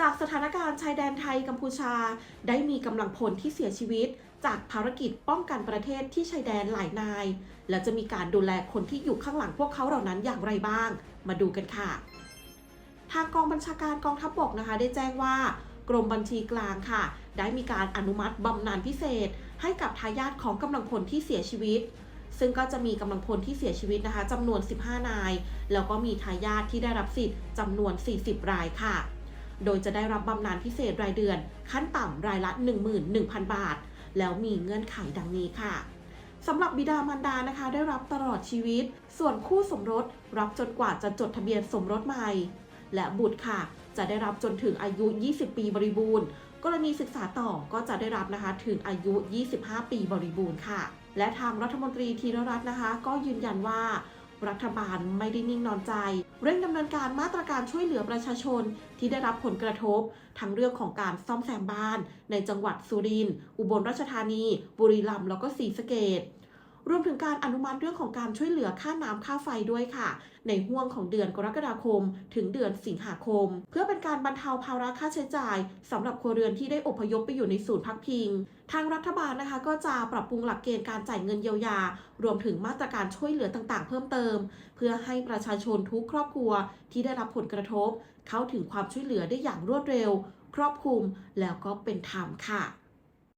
จากสถานการณ์ชายแดนไทยกัมพูชา ได้มีกำลังพลที่เสียชีวิต จากภารกิจป้องกันประเทศที่ชายแดนหลายนาย และจะมีการดูแลคนที่อยู่ข้างหลังพวกเขาเหล่านั้นอย่างไรบ้าง มาดูกันค่ะ ทางกองบัญชาการกองทัพบกนะคะ ได้แจ้งว่ากรมบัญชีกลางค่ะ ได้มีการอนุมัติบำนาญพิเศษ ให้กับทายาทของกำลังพลที่เสียชีวิต ซึ่งก็จะมีกำลังพลที่เสียชีวิตนะคะจำนวน 15 นาย แล้วก็มีทายาทที่ได้รับสิทธิ์จำนวน 40 รายค่ะ โดยจะได้รับบำนาญพิเศษรายเดือน ขั้นต่ำรายละ 11,000 บาท แล้วมีเงื่อนไขดังนี้ค่ะสำหรับบิดามารดานะคะ ได้รับตลอดชีวิต ส่วนคู่สมรส รับจนกว่าจะจดทะเบียนสมรสใหม่ และบุตรค่ะ จะได้รับจนถึงอายุ 20 ปีบริบูรณ์ กรณีศึกษาต่อก็จะได้รับนะคะถึงอายุ 25 ปีบริบูรณ์ค่ะ และทางรัฐมนตรีธีรรัตน์นะคะ ก็ยืนยันว่า รัฐบาลไม่ได้นิ่งนอนใจ เร่งดำเนินการมาตรการช่วยเหลือประชาชนที่ได้รับผลกระทบ ทั้งเรื่องของการซ่อมแซมบ้าน ในจังหวัดสุรินทร์อุบลราชธานี บุรีรัมย์แล้วก็ศรีสะเกด รวมถึงการอนุมัติเรื่องของการช่วยเหลือค่าน้ำค่าไฟด้วยค่ะ ในห่วงของเดือนกรกฎาคม ถึงเดือนสิงหาคม เพื่อเป็นการบรรเทาภาระค่าใช้จ่ายสำหรับครัวเรือนที่ได้อพยพไปอยู่ในศูนย์พักพิง ทางรัฐบาลนะคะก็จะปรับปรุงหลักเกณฑ์การจ่ายเงินเยียวยา รวมถึงมาตรการช่วยเหลือต่างๆ เพิ่มเติม เพื่อให้ประชาชนทุกครอบครัวที่ได้รับผลกระทบ เข้าถึงความช่วยเหลือได้อย่างรวดเร็ว ครอบคลุมแล้วก็เป็นธรรมค่ะ